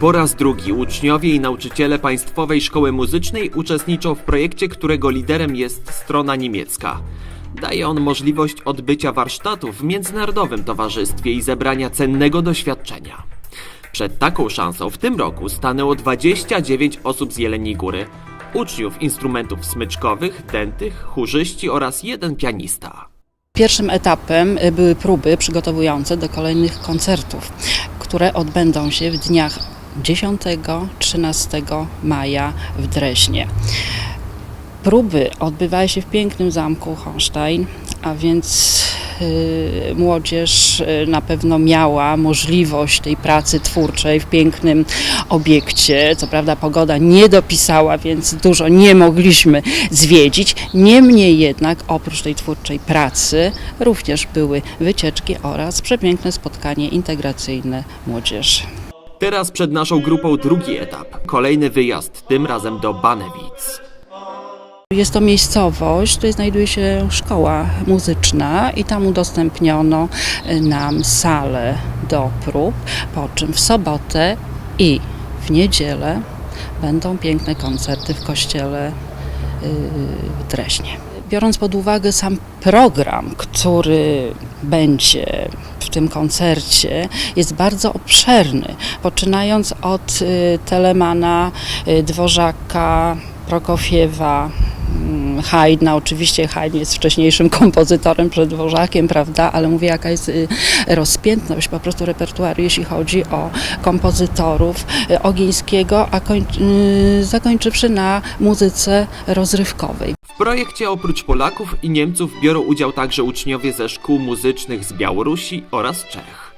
Po raz drugi uczniowie i nauczyciele Państwowej Szkoły Muzycznej uczestniczą w projekcie, którego liderem jest strona niemiecka. Daje on możliwość odbycia warsztatów w międzynarodowym towarzystwie i zebrania cennego doświadczenia. Przed taką szansą w tym roku stanęło 29 osób z Jeleniej Góry, uczniów instrumentów smyczkowych, dętych, chórzyści oraz jeden pianista. Pierwszym etapem y, były próby przygotowujące do kolejnych koncertów, które odbędą się w dniach 10-13 maja w Dreźnie. Próby odbywały się w pięknym zamku Honstein, a więc y, młodzież y, na pewno miała możliwość tej pracy twórczej w pięknym obiekcie. Co prawda pogoda nie dopisała, więc dużo nie mogliśmy zwiedzić. Niemniej jednak oprócz tej twórczej pracy również były wycieczki oraz przepiękne spotkanie integracyjne młodzieży. Teraz przed naszą grupą drugi etap, kolejny wyjazd, tym razem do Banewic. Jest to miejscowość, tutaj znajduje się szkoła muzyczna i tam udostępniono y, nam salę do prób, po czym w sobotę i w niedzielę będą piękne koncerty w kościele y, w Dreźnie. Biorąc pod uwagę sam program, który będzie tym koncercie, jest bardzo obszerny, poczynając od y, Telemana, y, Dworzaka, Prokofiewa, mm, Haydna. Oczywiście Haydn jest wcześniejszym kompozytorem przed Dworzakiem, prawda, ale mówię jaka jest y, rozpiętność po prostu repertuaru, jeśli chodzi o kompozytorów y, Ogińskiego, a y, zakończywszy na muzyce rozrywkowej. W projekcie oprócz Polaków i Niemców biorą udział także uczniowie ze szkół muzycznych z Białorusi oraz Czech.